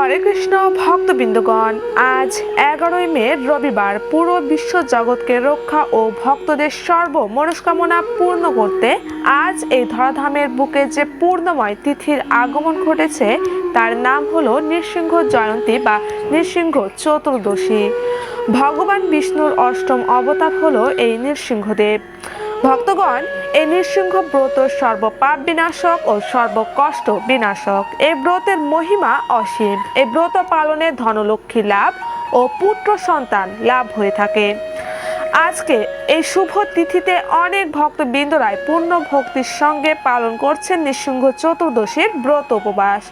হরে কৃষ্ণ, ভক্তবৃন্দগণ, আজ এগারোই মে, রবিবার, পুরো বিশ্ব জগৎকে রক্ষা ও ভক্তদের সর্ব মনস্কামনা পূর্ণ করতে আজ এই ধরাধামের বুকে যে পূর্ণময় তিথির আগমন ঘটেছে, তার নাম হলো নৃসিংহ জয়ন্তী বা নৃসিংহ চতুর্দশী। ভগবান বিষ্ণুর অষ্টম অবতার হলো এই নৃসিংহদেব। ভক্তগণ, এই নৃসিংহ ব্রত সর্বপাপ বিনাশক ও সর্বকষ্ট বিনাশক। এই ব্রতের মহিমা অসীম। এই ব্রত পালনে ধনলক্ষ্মী লাভ ও পুত্র সন্তান লাভ হয়ে থাকে। আজকে এই শুভ তিথিতে অনেক ভক্তবৃন্দরাই পূর্ণ ভক্তির সঙ্গে পালন করছেন নৃসিংহ চতুর্দশীর ব্রত উপবাস।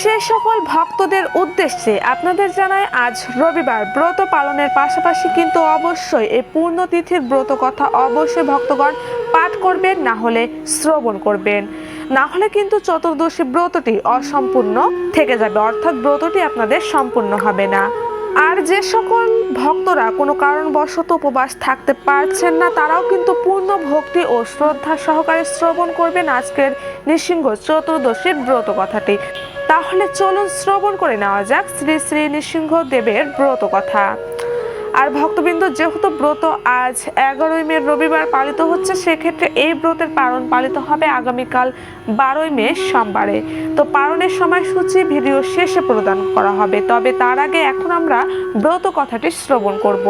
সে সকল ভক্তদের উদ্দেশ্যে আপনাদের জানায় আজ রবিবার ব্রত পালনের পাশাপাশি কিন্তু অবশ্যই এই পূর্ণ তিথির ব্রত কথা অবশ্যই ভক্তগণ পাঠ করবেন, না হলে শ্রবণ করবেন। না হলে কিন্তু চতুর্দশী ব্রতটি অসম্পূর্ণ থেকে যাবে, অর্থাৎ ব্রতটি আপনাদের সম্পূর্ণ হবে না। আর যে সকল ভক্তরা কোনো কারণবশত উপবাস থাকতে পারছেন না, তারাও কিন্তু পূর্ণ ভক্তি ও শ্রদ্ধা সহকারে শ্রবণ করবেন আজকের নৃসিংহ চতুর্দশীর ব্রত কথাটি। তাহলে চলুন শ্রবণ করে নেওয়া যাক শ্রী শ্রী নৃসিংহ দেবের ব্রত কথা। আর ভক্তবৃন্দ, যেহেতু ব্রত আজ এগারোই মে রবিবার পালিত হচ্ছে, সেক্ষেত্রে এই ব্রতের পালন পালিত হবে আগামীকাল বারোই মে সোমবারে। তো পালনের সময়সূচি ভিডিও শেষে প্রদান করা হবে। তবে তার আগে এখন আমরা ব্রত কথাটি শ্রবণ করব।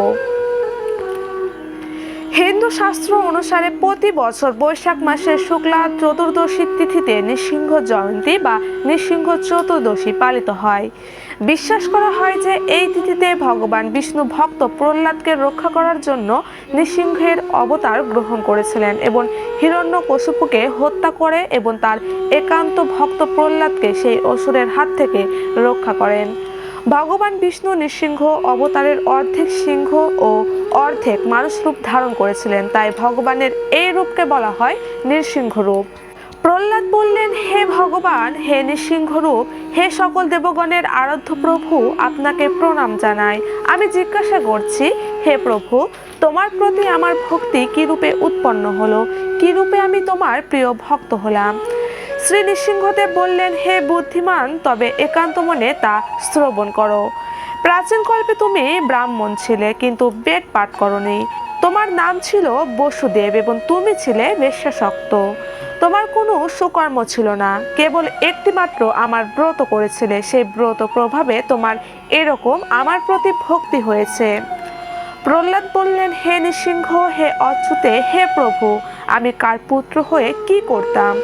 হিন্দু শাস্ত্র অনুসারে প্রতি বছর বৈশাখ মাসের শুক্লা চতুর্দশী তিথিতে নৃসিংহ জয়ন্তী বা নৃসিংহ চতুর্দশী পালিত হয়। বিশ্বাস করা হয় যে এই তিথিতে ভগবান বিষ্ণু ভক্ত প্রহ্লাদকে রক্ষা করার জন্য নৃসিংহের অবতার গ্রহণ করেছিলেন এবং হিরণ্য কশুপুকে হত্যা করে এবং তার একান্ত ভক্ত প্রহ্লাদকে সেই অসুরের হাত থেকে রক্ষা করেন। ভগবান বিষ্ণু নৃসিংহ অবতারের অর্ধেক সিংহ ও অর্ধেক মানুষ রূপ ধারণ করেছিলেন। তাই ভগবানের এই রূপকে বলা হয় নৃসিংহ রূপ। প্রহ্লাদ বললেন, হে ভগবান, হে নৃসিংহ রূপ, হে সকল দেবগণের আরাধ্য প্রভু, আপনাকে প্রণাম জানাই। আমি জিজ্ঞাসা করছি, হে প্রভু, তোমার প্রতি আমার ভক্তি কি রূপে উৎপন্ন হলো? কি রূপে আমি তোমার প্রিয় ভক্ত হলাম? শ্রী নৃসিংহদেব বললেন, হে বুদ্ধিমান, তবে একান্ত মনে তা শ্রবণ করো। প্রাচীন কল্পে তুমি ব্রাহ্মণ ছিলে, কিন্তু বেদ পাঠ করনি। তোমার নাম ছিল বসুদেব এবং তুমি ছিলে বেশ্যাসক্ত তোমার কোনো সুকর্ম ছিল না। কেবল একটি মাত্র আমার ব্রত করেছিলে, সেই ব্রত প্রভাবে তোমার এরকম আমার প্রতি ভক্তি হয়েছে। প্রহ্লাদ বললেন, হে নৃসিংহ, হে অচ্যুতে, হে প্রভু, আমি কার পুত্র হয়ে কি করতাম?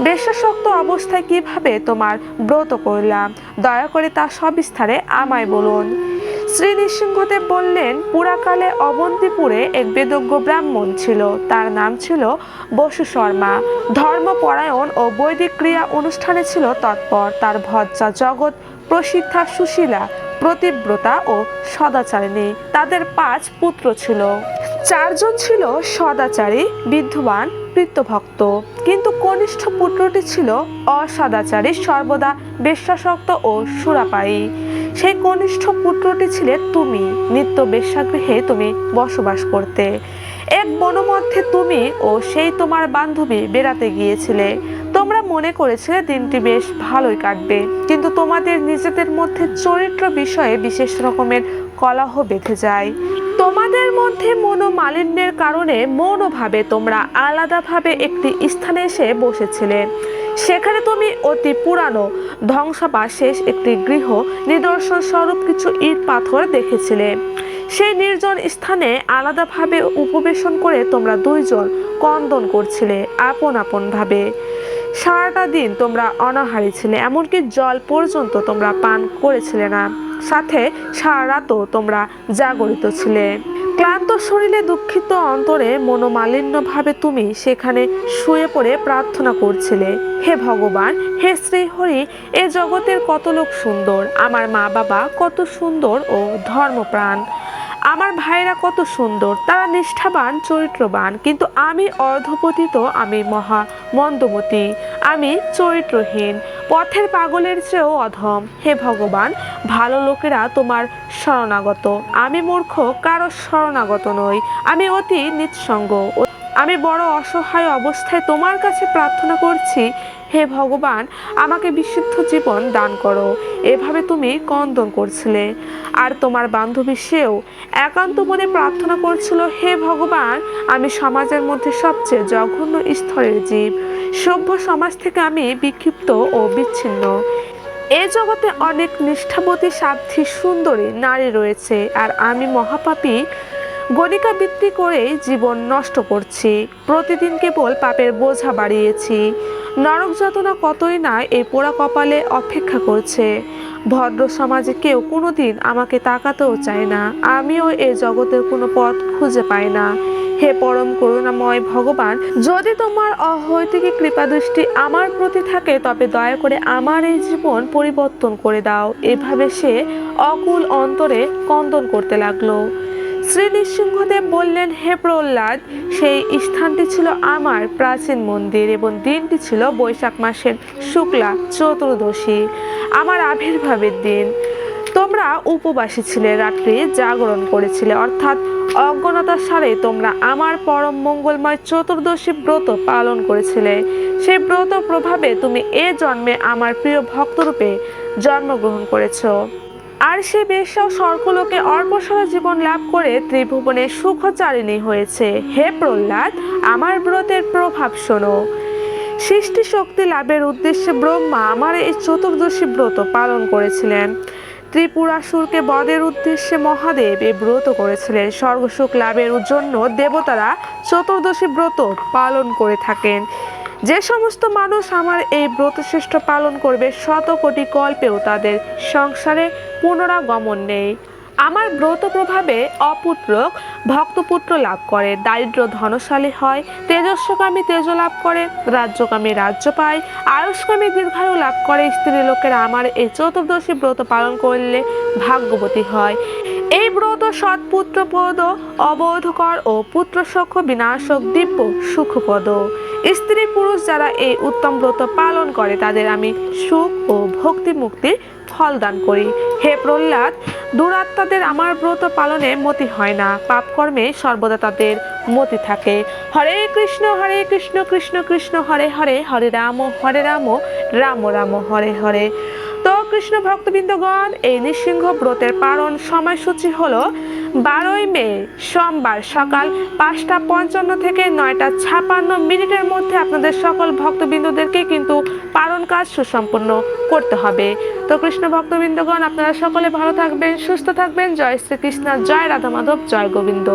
বেশাসক্ত অবস্থায় কীভাবে তোমার ব্রত করলাম? দয়া করে তা সবিস্তারে আমায় বলুন। শ্রী নৃসিংহদেব বললেন, পুরাকালে অবন্তিপুরে এক বেদজ্ঞ ব্রাহ্মণ ছিল। তার নাম ছিল বসু শর্মা। ধর্মপরায়ণ ও বৈদিক ক্রিয়া অনুষ্ঠানে ছিল তৎপর। তার ভজ্জা জগৎ প্রসিদ্ধা সুশীলা, প্রতিব্রতা ও সদাচারিণী। তাদের পাঁচ পুত্র ছিল। চারজন ছিল সদাচারী, বিদ্যমান কৃত্যভক্ত কিন্তু কনিষ্ঠ পুত্রটি ছিল অসদাচারী, সর্বদা বেশ্যাসক্ত ও সুরাপায়ী। সেই কনিষ্ঠ পুত্রটি ছিলে তুমি, নিত্য বেশ্যাগৃহে তুমি বসবাস করতে। এক বনমধ্যে তুমি ও সেই তোমার বান্ধবী বেড়াতে গিয়েছিলে। তোমরা মনে করেছিলে দিনটি বেশ ভালোই কাটবে, কিন্তু তোমাদের নিজেদের মধ্যে চরিত্র বিষয়ে বিশেষ রকমের কলহ বেঁধে যায়। তোমাদের মধ্যে মনোমালিন্যের কারণে মনোভাবে তোমরা আলাদাভাবে একটি স্থানে এসে বসেছিলে। সেখানে তুমি অতি পুরানো ধ্বংসাবশেষ, একটি গৃহ, নিদর্শন স্বরূপ কিছু ইট পাথর দেখেছিলে। সেই নির্জন স্থানে আলাদাভাবে উপবেশন করে তোমরা দুইজন কন্দন করছিলে আপন আপন ভাবে সারাটা দিন তোমরা অনাহারি ছিলে, এমনকি জল পর্যন্ত তোমরা পান করেছিলে না। সাথে সারা রাতও তোমরা জাগরিত ছিলে। ক্লান্ত শরীরে দুঃখিত অন্তরে মনোমালিন্যভাবে তুমি সেখানে শুয়ে পড়ে প্রার্থনা করছিলে। হে ভগবান, হে শ্রী হরি এ জগতের কত লোক সুন্দর, আমার মা বাবা কত সুন্দর ও ধর্মপ্রাণ। আমার ভাইরা কত সুন্দর, তারা নিষ্ঠাবান, চরিত্রবান। কিন্তু আমি অর্ধপতিত, আমি মহা মন্দমতি, আমি চরিত্রহীন, পথের পাগলের চেয়েও অধম। হে ভগবান, ভালো লোকেরা তোমার শরণাগত। আমি মূর্খ, কারও শরণাগত নই। আমি অতি নিঃসঙ্গ। আমি বড় অসহায় অবস্থায় তোমার কাছে প্রার্থনা করছি, হে ভগবান, আমাকে বিশুদ্ধ জীবন দান করো। এভাবে তুমি কন্দন করছিলে। আর তোমার বান্ধবী সেও একান্ত মনে প্রার্থনা করছিল, হে ভগবান, আমি সমাজের মধ্যে সবচেয়ে জঘন্য স্তরের জীব। সভ্য সমাজ থেকে আমি বিক্ষিপ্ত ও বিচ্ছিন্ন। এ জগতে অনেক নিষ্ঠাবতী সাধ্যী সুন্দরী নারী রয়েছে, আর আমি মহাপাপী গণিকা বৃত্তি করে জীবন নষ্ট করছি। প্রতিদিন কেবল পাপের বোঝা বাড়িয়েছি। নরক যাতনা কতই না এই পোড়া কপালে অপেক্ষা করছে। ভদ্র সমাজে কেউ কোনোদিন আমাকে তাকাতেও চায় না। আমিও এই জগতের কোনো পথ খুঁজে পাই না। হে পরম করুণাময় ভগবান, যদি তোমার অহৈতিক কৃপা দৃষ্টি আমার প্রতি থাকে, তবে দয়া করে আমার এই জীবন পরিবর্তন করে দাও। এভাবে সে অকুল অন্তরে কন্দন করতে লাগল। শ্রী নৃসিংহদেব বললেন, হে প্রহ্লাদ, সেই স্থানটি ছিল আমার প্রাচীন মন্দির এবং দিনটি ছিল বৈশাখ মাসের শুক্লা চতুর্দশী, আমার আবির্ভাবের দিন। তোমরা উপবাসী ছিলে, রাত্রি জাগরণ করেছিলে, অর্থাৎ অজ্ঞানতার সারে তোমরা আমার পরম মঙ্গলময় চতুর্দশী ব্রত পালন করেছিলে। সেই ব্রত প্রভাবে তুমি এ জন্মে আমার প্রিয় ভক্তরূপে জন্মগ্রহণ করেছ। আর সে বেশ্যাও স্বর্গলোকে অর্পসরা জীবন লাভ করে ত্রিভুবনে সুখচারিণী হয়েছে। হে প্রহ্লাদ, আমার ব্রতের প্রভাব শোনো। সৃষ্টি শক্তি লাভের উদ্দেশ্যে ব্রহ্মা আমার এই চতুর্দশী ব্রত পালন করেছিলেন। ত্রিপুরাসুরকে বদের উদ্দেশ্যে মহাদেব এই ব্রত করেছিলেন। স্বর্গসুখ লাভের জন্য দেবতারা চতুর্দশী ব্রত পালন করে থাকেন। যে সমস্ত মানুষ আমার এই ব্রতশ্রেষ্ঠ পালন করবে শত কোটি কল্পেও তাদের সংসারে পুনরাগমন নেই। আমার ব্রত প্রভাবে অপুত্রক ভক্তপুত্র লাভ করে, দারিদ্র ধনশালী হয় তেজস্বকামী তেজ লাভ করে রাজ্যকামী রাজ্য পায় আয়ুষ্কামী দীর্ঘায়ু লাভ করে, স্ত্রী লোকেরা আমার এই চতুর্দশী ব্রত পালন করলে ভাগ্যবতী হয়। এই ব্রত সৎপুত্রপদ অবধকর ও পুত্র সখ, বিনাশক, দিব্য সুখপদ স্ত্রী পুরুষ যারা এই উত্তম ব্রত পালন করে, তাদের আমি সুখ ও ভক্তি মুক্তির ফল দান করি। হে প্রহ্লাদ, দুরাত্মাদের আমার ব্রত পালনে মতি হয় না। পাপকর্মে সর্বদা তাদের মতি থাকে। হরে কৃষ্ণ হরে কৃষ্ণ কৃষ্ণ কৃষ্ণ, হরে হরে হরে রাম হরে রাম রাম রাম, হরে হরে। তো কৃষ্ণ ভক্তবৃন্দগণ, এই নৃসিংহ ব্রতের পালন সময়সূচি হলো বারোই মে, সোমবার সকাল পাঁচটা পঞ্চান্ন থেকে নয়টা ছাপান্ন মিনিটের মধ্যে আপনাদের সকল ভক্তবৃন্দদেরকে কিন্তু পালন কাজ সুসম্পন্ন করতে হবে। তো কৃষ্ণ ভক্তবৃন্দগণ, আপনারা সকলে ভালো থাকবেন, সুস্থ থাকবেন। জয় শ্রীকৃষ্ণ, জয় রাধা মাধব জয় গোবিন্দ।